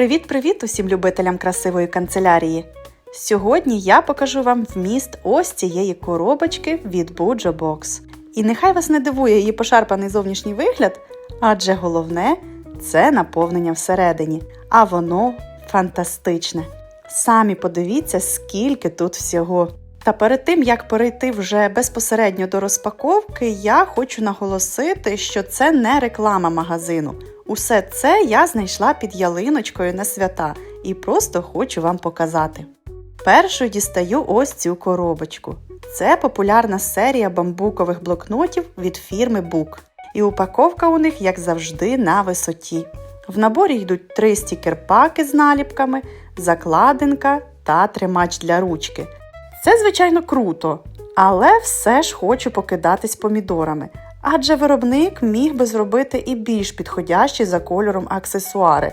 Привіт-привіт усім любителям красивої канцелярії! Сьогодні я покажу вам вміст ось цієї коробочки від Bujo Box. І нехай вас не дивує її пошарпаний зовнішній вигляд, адже головне це наповнення всередині, а воно фантастичне. Самі подивіться, скільки тут всього. Та перед тим як перейти вже безпосередньо до розпаковки, я хочу наголосити, що це не реклама магазину. Усе це я знайшла під ялиночкою на свята і просто хочу вам показати. Першою дістаю ось цю коробочку. Це популярна серія бамбукових блокнотів від фірми Book. І упаковка у них, як завжди, на висоті. В наборі йдуть три стікер-паки з наліпками, закладинка та тримач для ручки. Це, звичайно, круто, але все ж хочу покидатись помідорами. Адже виробник міг би зробити і більш підходящі за кольором аксесуари.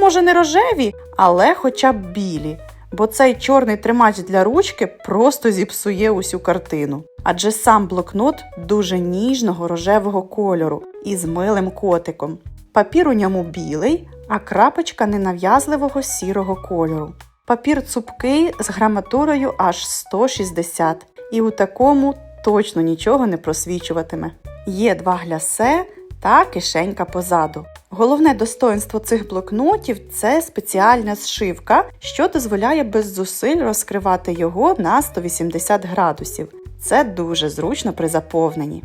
Може, не рожеві, але хоча б білі. Бо цей чорний тримач для ручки просто зіпсує усю картину. Адже сам блокнот дуже ніжного рожевого кольору із милим котиком. Папір у ньому білий, а крапочка ненав'язливого сірого кольору. Папір цупкий з граматурою аж 160, і у такому точно нічого не просвічуватиме. Є два глясе та кишенька позаду. Головне достоинство цих блокнотів це спеціальна зшивка, що дозволяє без зусиль розкривати його на 180 градусів. Це дуже зручно при заповненні.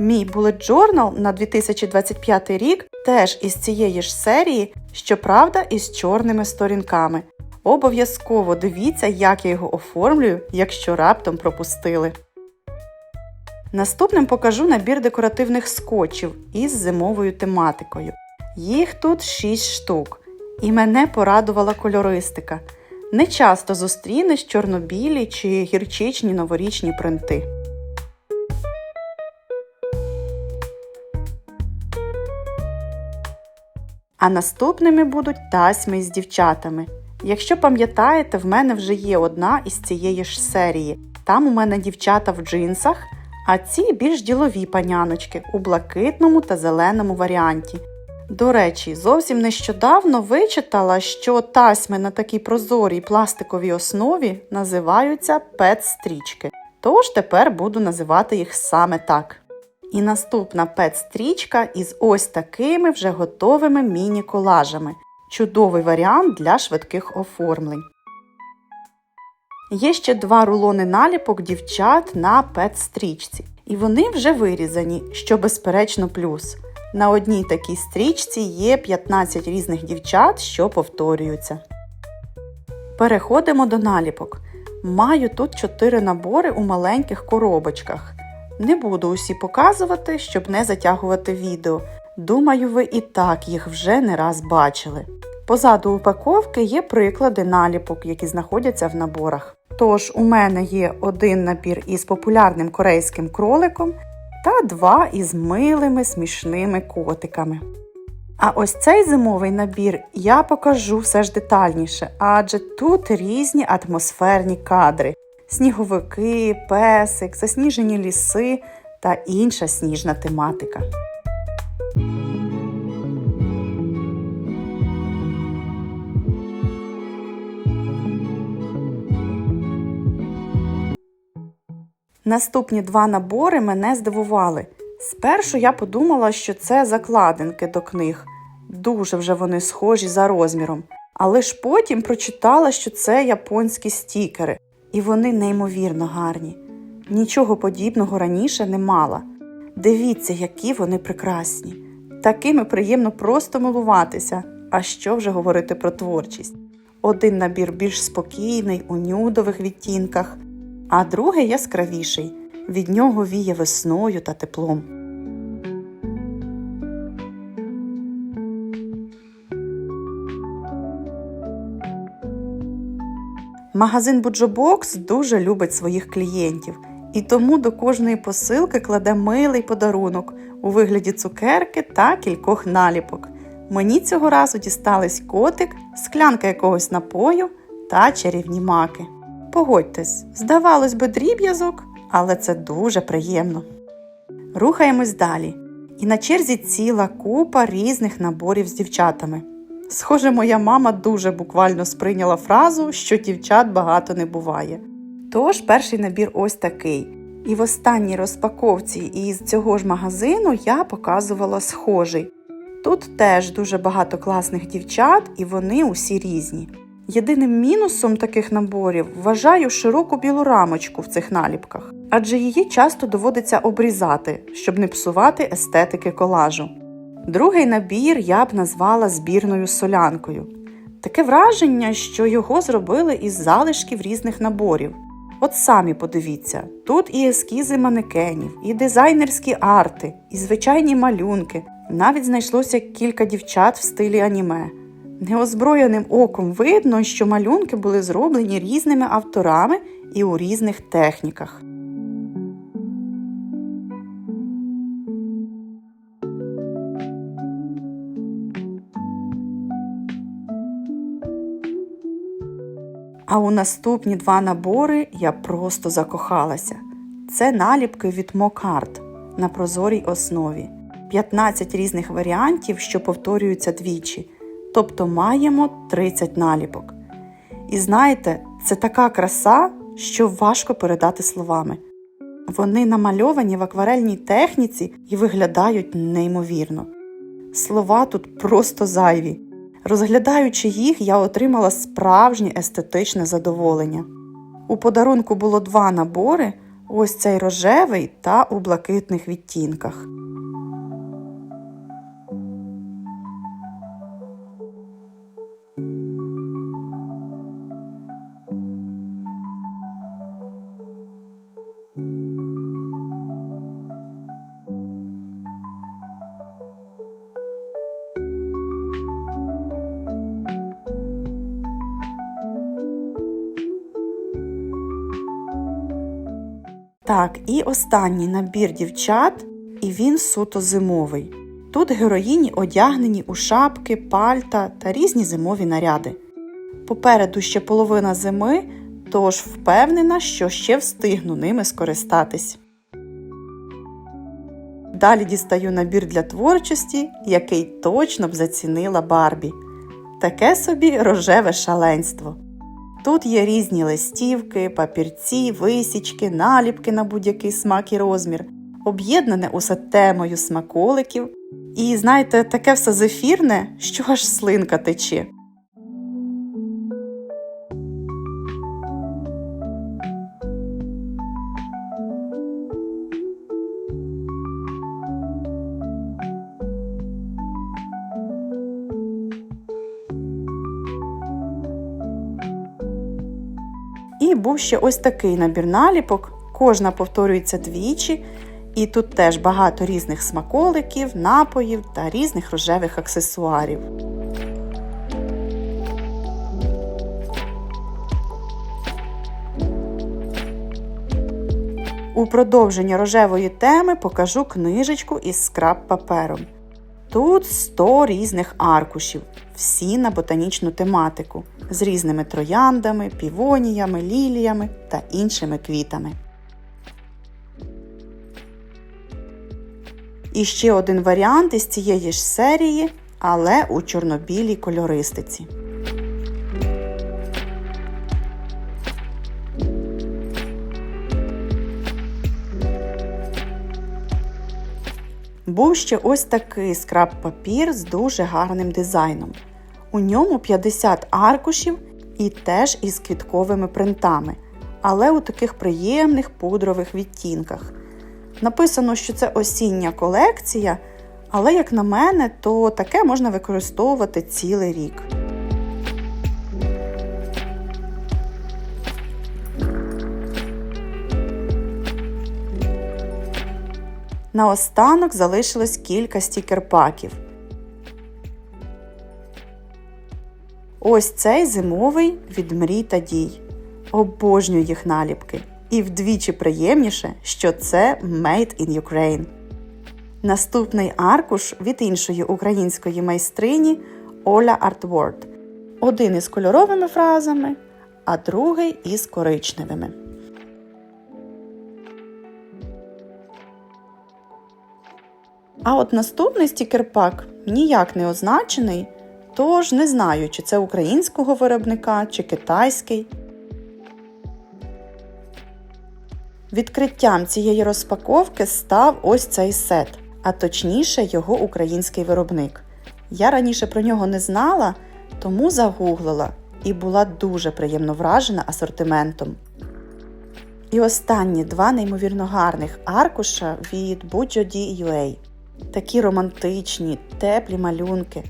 Мій Bullet Journal на 2025 рік теж із цієї ж серії, щоправда, із чорними сторінками. Обов'язково дивіться, як я його оформлюю, якщо раптом пропустили. Наступним покажу набір декоративних скотчів із зимовою тематикою. Їх тут 6 штук. І мене порадувала кольористика. Не часто зустрінеш чорнобілі чи гірчичні новорічні принти. А наступними будуть тасьми з дівчатами. Якщо пам'ятаєте, в мене вже є одна із цієї ж серії. Там у мене дівчата в джинсах, а ці більш ділові паняночки у блакитному та зеленому варіанті. До речі, зовсім нещодавно вичитала, що тасьми на такій прозорій пластиковій основі називаються пет-стрічки. Тож тепер буду називати їх саме так. І наступна пет-стрічка із ось такими вже готовими міні-колажами. Чудовий варіант для швидких оформлень. Є ще два рулони наліпок дівчат на пет-стрічці. І вони вже вирізані, що безперечно плюс. На одній такій стрічці є 15 різних дівчат, що повторюються. Переходимо до наліпок. Маю тут 4 набори у маленьких коробочках. Не буду усі показувати, щоб не затягувати відео. Думаю, ви і так їх вже не раз бачили. Позаду упаковки є приклади наліпок, які знаходяться в наборах. Тож, у мене є один набір із популярним корейським кроликом та два із милими смішними котиками. А ось цей зимовий набір я покажу все ж детальніше, адже тут різні атмосферні кадри: сніговики, песик, засніжені ліси та інша сніжна тематика. Наступні два набори мене здивували. Спершу я подумала, що це закладинки до книг. Дуже вже вони схожі за розміром. Але ж потім прочитала, що це японські стікери, і вони неймовірно гарні. Нічого подібного раніше не мала. Дивіться, які вони прекрасні. Такими приємно просто милуватися. А що вже говорити про творчість? Один набір більш спокійний, у нюдових відтінках, а другий яскравіший. Від нього віє весною та теплом. Магазин Буджобокс дуже любить своїх клієнтів і тому до кожної посилки кладе милий подарунок у вигляді цукерки та кількох наліпок. Мені цього разу дістались котик, склянка якогось напою та чарівні маки. Погодьтесь, здавалось би, дріб'язок, але це дуже приємно. Рухаємось далі. І на черзі ціла купа різних наборів з дівчатами. Схоже, моя мама дуже буквально сприйняла фразу, що дівчат багато не буває. Тож перший набір ось такий. І в останній розпаковці із цього ж магазину я показувала схожий. Тут теж дуже багато класних дівчат, і вони усі різні. Єдиним мінусом таких наборів вважаю широку білу рамочку в цих наліпках, адже її часто доводиться обрізати, щоб не псувати естетики колажу. Другий набір я б назвала збірною солянкою. Таке враження, що його зробили із залишків різних наборів. От самі подивіться, тут і ескізи манекенів, і дизайнерські арти, і звичайні малюнки. Навіть знайшлося кілька дівчат в стилі аніме. Неозброєним оком видно, що малюнки були зроблені різними авторами і у різних техніках. А у наступні два набори я просто закохалася. Це наліпки від Мокарт на прозорій основі. 15 різних варіантів, що повторюються двічі. Тобто маємо 30 наліпок. І знаєте, це така краса, що важко передати словами. Вони намальовані в акварельній техніці і виглядають неймовірно. Слова тут просто зайві. Розглядаючи їх, я отримала справжнє естетичне задоволення. У подарунку було два набори: ось цей рожевий та у блакитних відтінках. Так, і останній набір дівчат, і він суто зимовий. Тут героїні одягнені у шапки, пальта та різні зимові наряди. Попереду ще половина зими, тож впевнена, що ще встигну ними скористатись. Далі дістаю набір для творчості, який точно б зацінила Барбі. Таке собі рожеве шаленство. Тут є різні листівки, папірці, висічки, наліпки на будь-який смак і розмір, об'єднане усе темою смаколиків. І знаєте, таке все зефірне, що аж слинка тече. Був ще ось такий набір наліпок. Кожна повторюється двічі, і тут теж багато різних смаколиків, напоїв та різних рожевих аксесуарів. У продовження рожевої теми покажу книжечку із скраб папером. Тут 100 різних аркушів, всі на ботанічну тематику, з різними трояндами, півоніями, ліліями та іншими квітами. І ще один варіант із цієї ж серії, але у чорнобілій кольористиці. Був ще ось такий скраб папір з дуже гарним дизайном. У ньому 50 аркушів і теж із квітковими принтами, але у таких приємних пудрових відтінках. Написано, що це осіння колекція, але, як на мене, то таке можна використовувати цілий рік. Наостанок залишилось кілька стікер-паків. Ось цей зимовий від мрій та дій. Обожнюю їх наліпки. І вдвічі приємніше, що це Made in Ukraine. Наступний аркуш від іншої української майстрині Оля Артворд. Один із кольоровими фразами, а другий із коричневими. А от наступний стікер-пак ніяк не означений, Тож не знаю, чи це українського виробника, чи китайський. Відкриттям цієї розпаковки став ось цей сет, а точніше його український виробник. Я раніше про нього не знала, тому загуглила і була дуже приємно вражена асортиментом. І останні два неймовірно гарних аркуша від Bujo UA. Такі романтичні, теплі малюнки.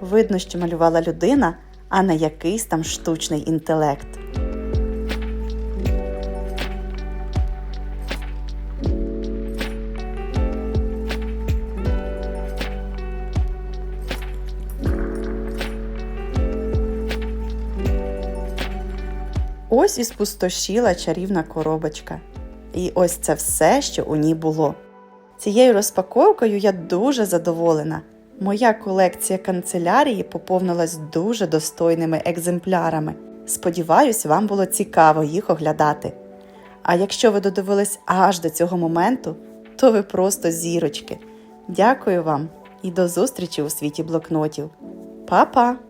Видно, що малювала людина, а не якийсь там штучний інтелект. Ось і спустошіла чарівна коробочка. І ось це все, що у ній було. Цією розпаковкою я дуже задоволена. Моя колекція канцелярії поповнилась дуже достойними екземплярами. Сподіваюсь, вам було цікаво їх оглядати. А якщо ви додивились аж до цього моменту, то ви просто зірочки. Дякую вам і до зустрічі у світі блокнотів. Па-па!